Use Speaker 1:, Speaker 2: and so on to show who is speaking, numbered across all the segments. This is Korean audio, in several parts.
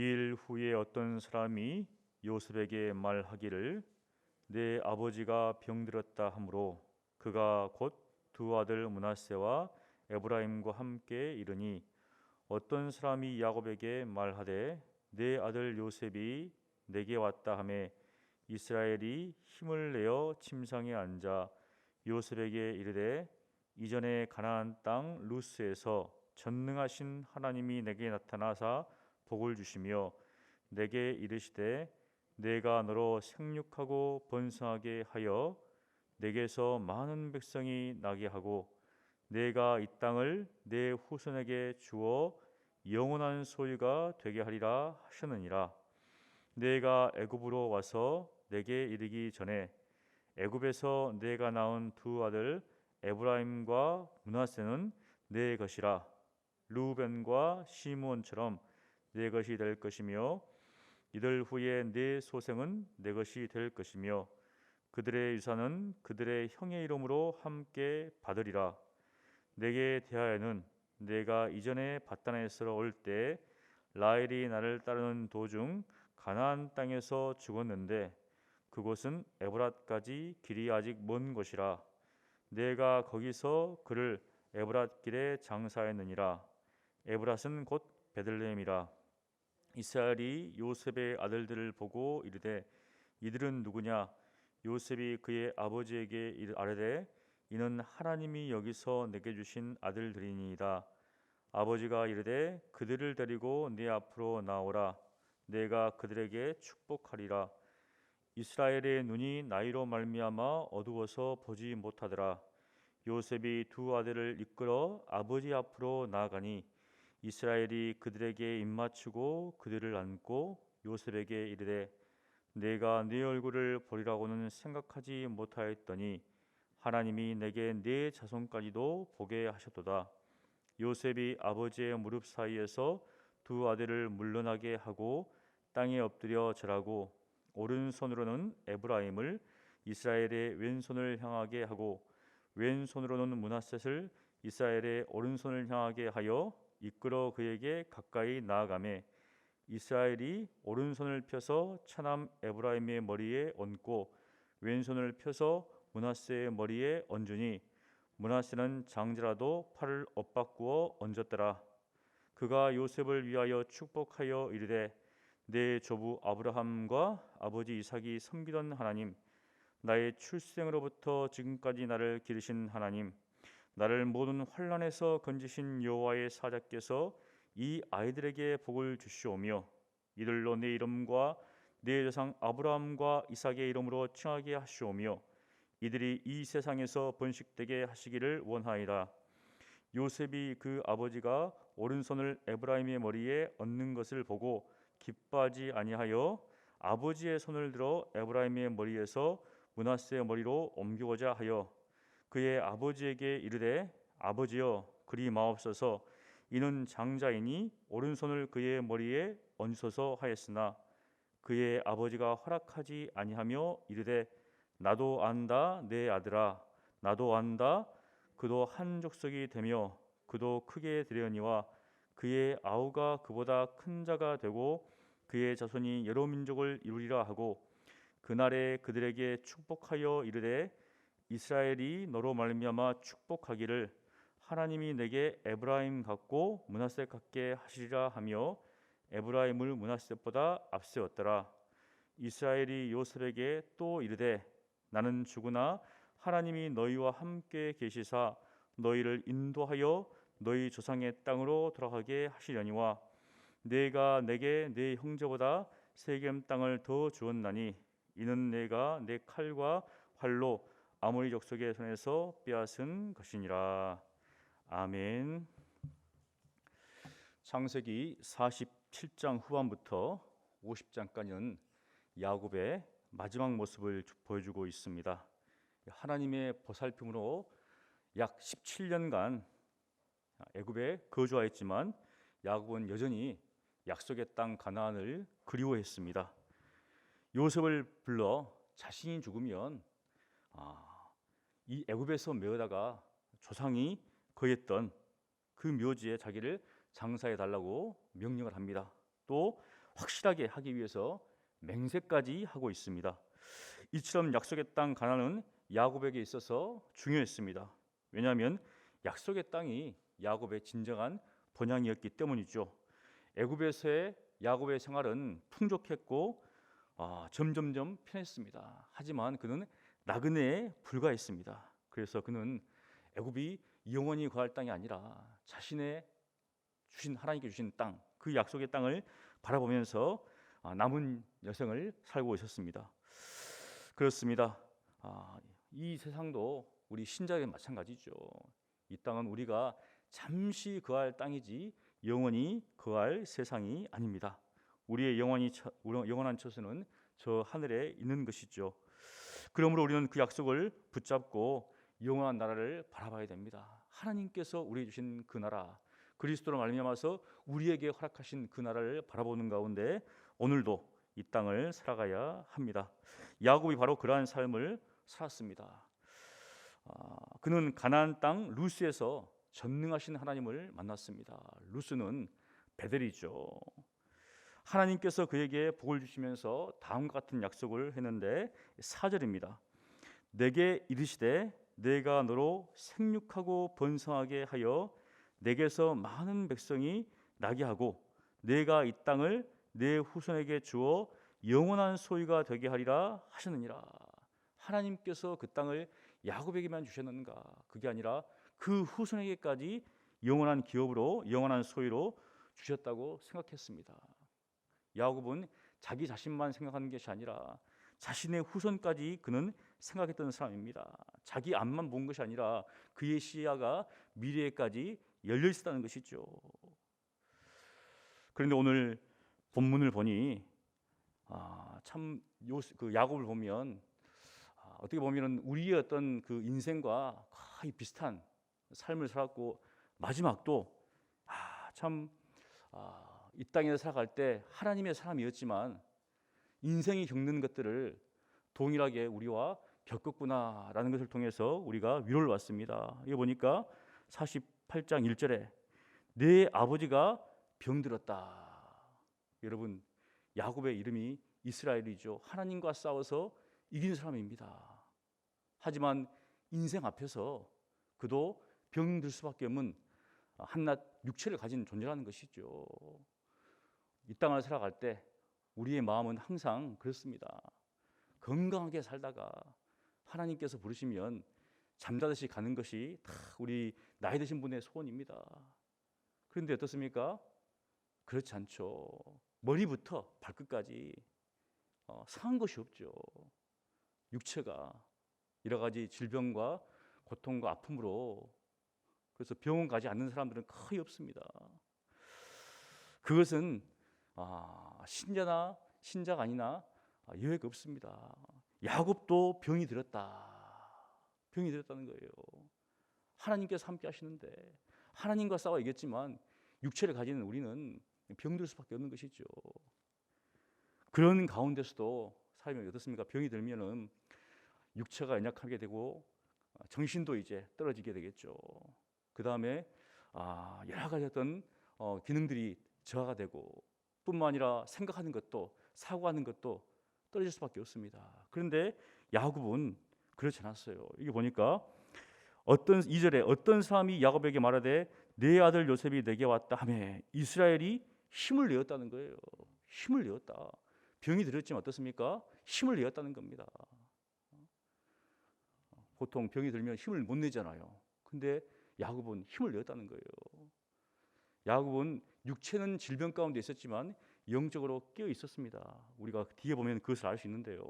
Speaker 1: 일 후에 어떤 사람이 요셉에게 말하기를 내 아버지가 병들었다 하므로 그가 곧 두 아들 문하세와 에브라임과 함께 이르니 어떤 사람이 야곱에게 말하되 내 아들 요셉이 내게 왔다 하매 이스라엘이 힘을 내어 침상에 앉아 요셉에게 이르되 이전에 가나안 땅 루스에서 전능하신 하나님이 내게 나타나사 복을 주시며 내게 이르시되 내가 너로 생육하고 번성하게 하여 내게서 많은 백성이 나게 하고 내가 이 땅을 내 후손에게 주어 영원한 소유가 되게 하리라 하셨느니라. 내가 애굽으로 와서 내게 이르기 전에 애굽에서 내가 낳은 두 아들 에브라임과 문하세는 내 것이라. 루벤과 시므온처럼 내 것이 될 것이며 이들 후에 내 소생은 내 것이 될 것이며 그들의 유산은 그들의 형의 이름으로 함께 받으리라. 내게 대하여는 내가 이전에 바단에서 올 때 라헬이 나를 따르는 도중 가나안 땅에서 죽었는데 그곳은 에브랏까지 길이 아직 먼 곳이라. 내가 거기서 그를 에브랏 길에 장사했느니라. 에브랏은 곧 베들레헴이라 이스라엘이 요셉의 아들들을 보고 이르되 이들은 누구냐? 요셉이 그의 아버지에게 아뢰되 이는 하나님이 여기서 내게 주신 아들들이니이다. 아버지가 이르되 그들을 데리고 네 앞으로 나오라. 내가 그들에게 축복하리라. 이스라엘의 눈이 나이로 말미암아 어두워서 보지 못하더라. 요셉이 두 아들을 이끌어 아버지 앞으로 나아가니 이스라엘이 그들에게 입맞추고 그들을 안고 요셉에게 이르되 내가 네 얼굴을 보리라고는 생각하지 못하였더니 하나님이 내게 네 자손까지도 보게 하셨도다. 요셉이 아버지의 무릎 사이에서 두 아들을 물러나게 하고 땅에 엎드려 절하고 오른손으로는 에브라임을 이스라엘의 왼손을 향하게 하고 왼손으로는 문하셋을 이스라엘의 오른손을 향하게 하여 이끌어 그에게 가까이 나아가매 이스라엘이 오른손을 펴서 차남 에브라임의 머리에 얹고 왼손을 펴서 문하세의 머리에 얹으니 문하세는 장자라도 팔을 엇바꾸어 얹었더라. 그가 요셉을 위하여 축복하여 이르되 내 조부 아브라함과 아버지 이삭이 섬기던 하나님 나의 출생으로부터 지금까지 나를 기르신 하나님 나를 모든 환란에서 건지신 여호와의 사자께서 이 아이들에게 복을 주시오며 이들로 내 이름과 내 조상 아브라함과 이삭의 이름으로 칭하게 하시오며 이들이 이 세상에서 번식되게 하시기를 원하이다. 요셉이 그 아버지가 오른손을 에브라임의 머리에 얹는 것을 보고 기뻐하지 아니하여 아버지의 손을 들어 에브라임의 머리에서 문하세의 머리로 옮기고자 하여 그의 아버지에게 이르되 아버지여 그리 마옵소서. 이는 장자이니 오른손을 그의 머리에 얹소서 하였으나 그의 아버지가 허락하지 아니하며 이르되 나도 안다 내 아들아. 나도 안다. 그도 한 족속이 되며 그도 크게 되려니와 그의 아우가 그보다 큰 자가 되고 그의 자손이 여러 민족을 이루리라 하고 그날에 그들에게 축복하여 이르되 이스라엘이 너로 말미암아 축복하기를 하나님이 내게 에브라임 같고 문하세 같게 하시리라 하며 에브라임을 문하세보다 앞세웠더라. 이스라엘이 요셉에게 또 이르되 나는 죽으나 하나님이 너희와 함께 계시사 너희를 인도하여 너희 조상의 땅으로 돌아가게 하시려니와 내가 내게 내 형제보다 세겜 땅을 더 주었나니 이는 내가 내 칼과 활로 아모리 족속의 손에서 빼앗은 것이니라. 아멘. 창세기 47장 후반부터 50장까지는 야곱의 마지막 모습을 보여주고 있습니다. 하나님의 보살핌으로 약 17년간 애굽에 거주하였지만 야곱은 여전히 약속의 땅 가나안을 그리워했습니다. 요셉을 불러 자신이 죽으면 아, 이 애굽에서 메어다가 조상이 거했던 그 묘지에 자기를 장사해 달라고 명령을 합니다. 또 확실하게 하기 위해서 맹세까지 하고 있습니다. 이처럼 약속의 땅 가나는 야곱에게 있어서 중요했습니다. 왜냐하면 약속의 땅이 야곱의 진정한 번향이었기 때문이죠. 애굽에서의 야곱의 생활은 풍족했고 아, 점점점 편했습니다. 하지만 그는 나그네에 불과했습니다. 그래서 그는 애굽이 영원히 거할 땅이 아니라 자신의 주신 하나님께 주신 땅, 그 약속의 땅을 바라보면서 아, 남은 여생을 살고 있었습니다. 그렇습니다. 아, 이 세상도 우리 신자에 마찬가지죠. 이 땅은 우리가 잠시 거할 땅이지 영원히 거할 세상이 아닙니다. 우리의 영원히 처, 영원한 처소는 저 하늘에 있는 것이죠. 그러므로 우리는 그 약속을 붙잡고 영원한 나라를 바라봐야 됩니다. 하나님께서 우리에게 주신 그 나라, 그리스도로 말미암아서 우리에게 허락하신 그 나라를 바라보는 가운데 오늘도 이 땅을 살아가야 합니다. 야곱이 바로 그러한 삶을 살았습니다. 아, 그는 가나안 땅 루스에서 전능하신 하나님을 만났습니다. 루스는 베델이죠. 하나님께서 그에게 복을 주시면서 다음과 같은 약속을 했는데 4절입니다. 내게 이르시되 내가 너로 생육하고 번성하게 하여 내게서 많은 백성이 나게 하고 내가 이 땅을 내 후손에게 주어 영원한 소유가 되게 하리라 하셨느니라. 하나님께서 그 땅을 야곱에게만 주셨는가? 그게 아니라 그 후손에게까지 영원한 기업으로 영원한 소유로 주셨다고 생각했습니다. 야곱은 자기 자신만 생각하는 것이 아니라 자신의 후손까지 그는 생각했던 사람입니다. 자기 앞만 본 것이 아니라 그의 시야가 미래에까지 열려 있었다는 것이죠. 그런데 오늘 본문을 보니 아, 참 그 야곱을 보면 아, 어떻게 보면은 우리의 어떤 그 인생과 거의 비슷한 삶을 살았고 마지막도 아, 참 아, 이 땅에서 살아갈 때 하나님의 사람이었지만 인생이 겪는 것들을 동일하게 우리와 겪었구나라는 것을 통해서 우리가 위로를 받습니다. 이거 보니까 48장 1절에 내 아버지가 병들었다. 여러분 야곱의 이름이 이스라엘이죠. 하나님과 싸워서 이긴 사람입니다. 하지만 인생 앞에서 그도 병들 수밖에 없는 한낱 육체를 가진 존재라는 것이죠. 이 땅을 살아갈 때 우리의 마음은 항상 그렇습니다. 건강하게 살다가 하나님께서 부르시면 잠자듯이 가는 것이 다 우리 나이 드신 분의 소원입니다. 그런데 어떻습니까? 그렇지 않죠. 머리부터 발끝까지 어, 상한 것이 없죠. 육체가 여러 가지 질병과 고통과 아픔으로 그래서 병원 가지 않는 사람들은 거의 없습니다. 그것은 아, 신자나 신자가 아니나 여유가 없습니다. 야곱도 병이 들었다. 병이 들었다는 거예요. 하나님께서 함께 하시는데 하나님과 싸워 이겼지만 육체를 가지는 우리는 병들 수밖에 없는 것이죠. 그런 가운데서도 삶이 어떻습니까? 병이 들면은 육체가 연약하게 되고 정신도 이제 떨어지게 되겠죠. 그 다음에 아, 여러 가지 어떤 어, 기능들이 저하가 되고 뿐만 아니라 생각하는 것도 사고하는 것도 떨어질 수밖에 없습니다. 그런데 야곱은 그렇지 않았어요. 이게 보니까 어떤 이절에 어떤 사람이 야곱에게 말하되 내 아들 요셉이 내게 왔다 하매 이스라엘이 힘을 내었다는 거예요. 힘을 내었다. 병이 들었지만 어떻습니까? 힘을 내었다는 겁니다. 보통 병이 들면 힘을 못 내잖아요. 근데 야곱은 힘을 내었다는 거예요. 야곱은 육체는 질병 가운데 있었지만 영적으로 깨어 있었습니다. 우리가 뒤에 보면 그것을 알 수 있는데요.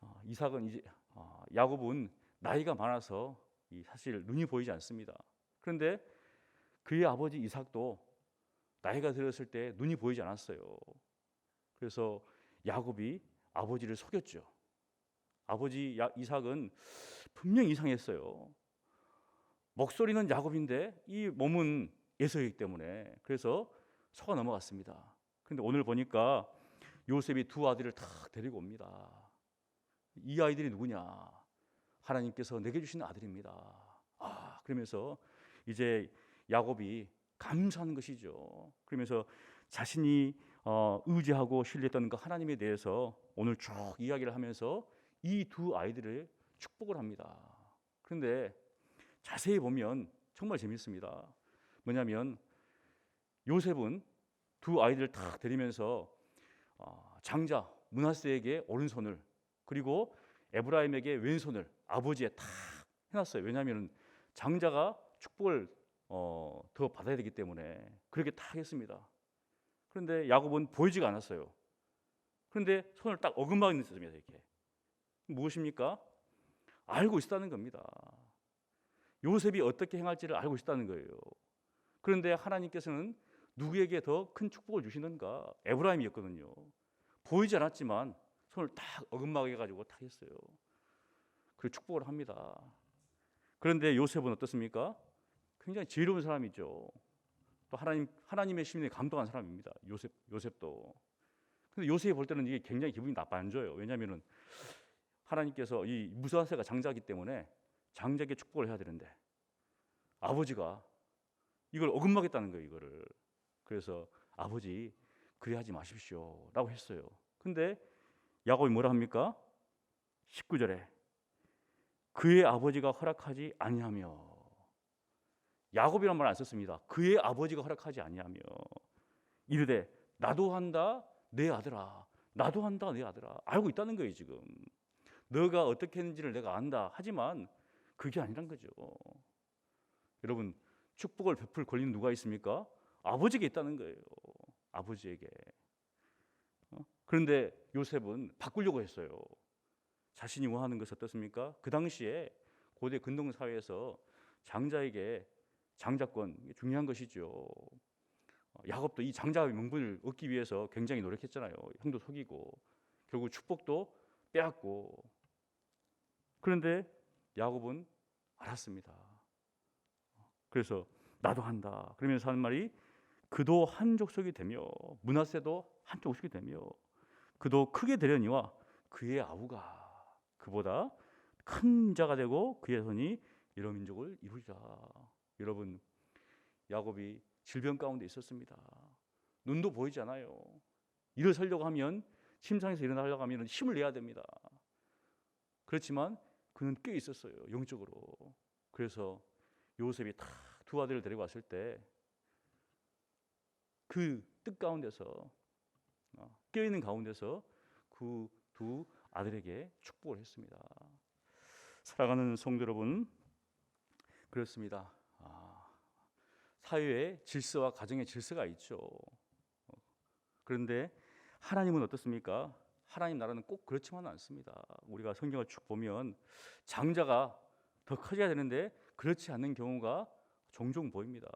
Speaker 1: 아, 이삭은 이제 아, 야곱은 나이가 많아서 사실 눈이 보이지 않습니다. 그런데 그의 아버지 이삭도 나이가 들었을 때 눈이 보이지 않았어요. 그래서 야곱이 아버지를 속였죠. 아버지 이삭은 분명 이상했어요. 목소리는 야곱인데 이 몸은 예서이기 때문에 그래서 속아 넘어갔습니다. 그런데 오늘 보니까 요셉이 두 아들을 다 데리고 옵니다. 이 아이들이 누구냐? 하나님께서 내게 주신 아들입니다. 아, 그러면서 이제 야곱이 감사하는 것이죠. 그러면서
Speaker 2: 자신이 어, 의지하고 신뢰했던 그 하나님에 대해서 오늘 쭉 이야기를 하면서 이 두 아이들을 축복을 합니다. 그런데 자세히 보면 정말 재밌습니다. 뭐냐면 요셉은 두 아이들을 다 데리면서 어, 장자 문하세에게 오른손을 그리고 에브라임에게 왼손을 아버지에 탁 해놨어요. 왜냐하면 장자가 축복을 어, 더 받아야 되기 때문에 그렇게 탁 했습니다. 그런데 야곱은 보이지가 않았어요. 그런데 손을 딱 어긋나게 넣었습니다. 이렇게 무엇입니까? 알고 있었다는 겁니다. 요셉이 어떻게 행할지를 알고 있었다는 거예요. 그런데 하나님께서는 누구에게 더 큰 축복을 주시는가? 에브라임이었거든요. 보이지 않았지만 손을 딱 어긋나게 해가지고 탁 했어요. 그 축복을 합니다. 그런데 요셉은 어떻습니까? 굉장히 지혜로운 사람이죠. 또 하나님 하나님의 심리에 감동한 사람입니다. 요셉 요셉도. 근데 요셉이 볼 때는 이게 굉장히 기분이 나빠 안 좋아요. 왜냐하면은 하나님께서 이 무사세가 장자기 때문에 장자에게 축복을 해야 되는데 아버지가 이걸 어긋나겠다는 거예요. 이거를 그래서 아버지 그래 하지 마십시오라고 했어요. 근데 야곱이 뭐라 합니까? 19절에 그의 아버지가 허락하지 아니하며 야곱이란 말 안 썼습니다. 그의 아버지가 허락하지 아니하며 이르되 나도 한다 내 아들아 나도 한다 내 아들아 알고 있다는 거예요 지금 너가 어떻게 했는지를 내가 안다 하지만 그게 아니란 거죠. 여러분 축복을 베풀 권리는 누가 있습니까? 아버지에게 있다는 거예요. 아버지에게. 어? 그런데 요셉은 바꾸려고 했어요. 자신이 원하는 것이 어떻습니까? 그 당시에 고대 근동 사회에서 장자에게 장자권 중요한 것이죠. 어, 야곱도 이 장자의 명분을 얻기 위해서 굉장히 노력했잖아요. 형도 속이고 결국 축복도 빼앗고. 그런데 야곱은 알았습니다. 그래서 나도 한다. 그러면서 하는 말이 그도 한 족속이 되며 문하세도 한 족속이 되며 그도 크게 되려니와 그의 아우가 그보다 큰 자가 되고 그의 손이 여러 민족을 이루리라. 여러분 야곱이 질병 가운데 있었습니다. 눈도 보이지 않아요. 일어서려고 하면 침상에서 일어나려고 하면 힘을 내야 됩니다. 그렇지만 그는 깨 있었어요. 영적으로. 그래서 요셉이 다 두 아들을 데리고 왔을 때 그 뜻 가운데서 어, 깨 있는 가운데서 그 두 아들에게 축복을 했습니다. 사랑하는 성도 여러분, 그렇습니다. 아, 사회의 질서와 가정의 질서가 있죠. 어, 그런데 하나님은 어떻습니까? 하나님 나라는 꼭 그렇지만은 않습니다. 우리가 성경을 쭉 보면 장자가 더 커져야 되는데 그렇지 않는 경우가 종종 보입니다.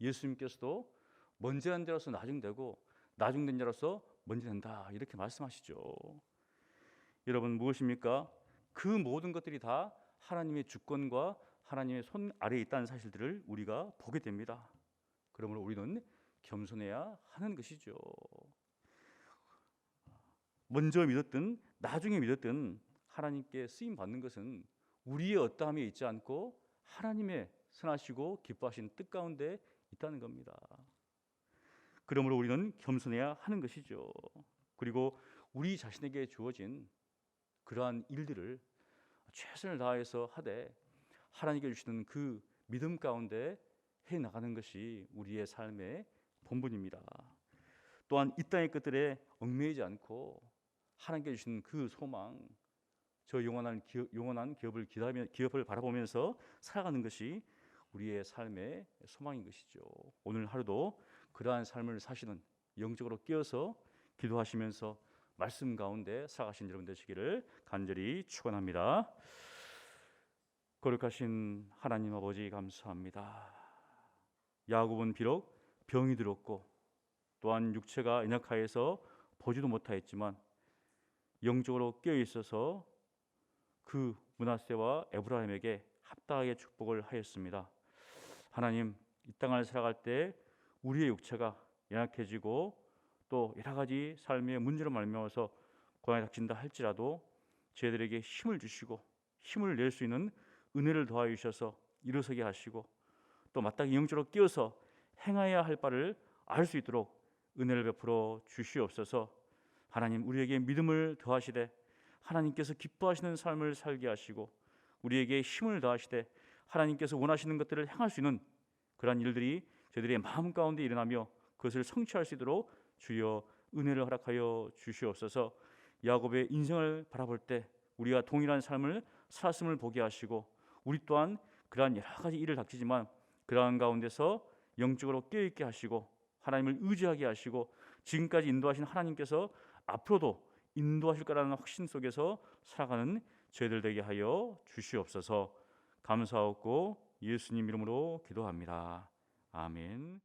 Speaker 2: 예수님께서도 먼저 한 자로서 나중되고 나중된 자로서 먼저 된다 이렇게 말씀하시죠. 여러분 무엇입니까? 그 모든 것들이 다 하나님의 주권과 하나님의 손 아래에 있다는 사실들을 우리가 보게 됩니다. 그러므로 우리는 겸손해야 하는 것이죠. 먼저 믿었든 나중에 믿었든 하나님께 쓰임 받는 것은 우리의 어떠함에 있지 않고 하나님의 선하시고 기뻐하신 뜻 가운데 있다는 겁니다. 그러므로 우리는 겸손해야 하는 것이죠. 그리고 우리 자신에게 주어진 그러한 일들을 최선을 다해서 하되 하나님께 주시는 그 믿음 가운데 해 나가는 것이 우리의 삶의 본분입니다. 또한 이 땅의 것들에 얽매이지 않고 하나님께 주시는 그 소망, 저 영원한 기업, 영원한 기업을 기다며 기업을 바라보면서 살아가는 것이 우리의 삶의 소망인 것이죠. 오늘 하루도 그러한 삶을 사시는 영적으로 깨어서 기도하시면서 말씀 가운데 살아가신 여러분 되시기를 간절히 축원합니다. 거룩하신 하나님 아버지 감사합니다. 야곱은 비록 병이 들었고 또한 육체가 연약하여서 보지도 못하였지만 영적으로 깨어 있어서 그 문하세와 에브라임에게 합당하게 축복을 하였습니다. 하나님 이 땅을 살아갈 때 우리의 육체가 연약해지고 또 여러 가지 삶의 문제로 말미암아서 고난이 닥친다 할지라도 저희들에게 힘을 주시고 힘을 낼 수 있는 은혜를 더하여 주셔서 일어서게 하시고 또 마땅히 영적으로 끼어서 행해야 할 바를 알 수 있도록 은혜를 베풀어 주시옵소서. 하나님 우리에게 믿음을 더하시되 하나님께서 기뻐하시는 삶을 살게 하시고 우리에게 힘을 더하시되 하나님께서 원하시는 것들을 행할 수 있는 그러한 일들이 저희들의 마음 가운데 일어나며 그것을 성취할 수 있도록 주여 은혜를 허락하여 주시옵소서. 야곱의 인생을 바라볼 때 우리가 동일한 삶을 살았음을 보게 하시고 우리 또한 그러한 여러 가지 일을 닥치지만 그러한 가운데서 영적으로 깨어 있게 하시고 하나님을 의지하게 하시고 지금까지 인도하신 하나님께서 앞으로도 인도하실 거라는 확신 속에서 살아가는 저희들 되게 하여 주시옵소서. 감사하고 예수님 이름으로 기도합니다. 아멘.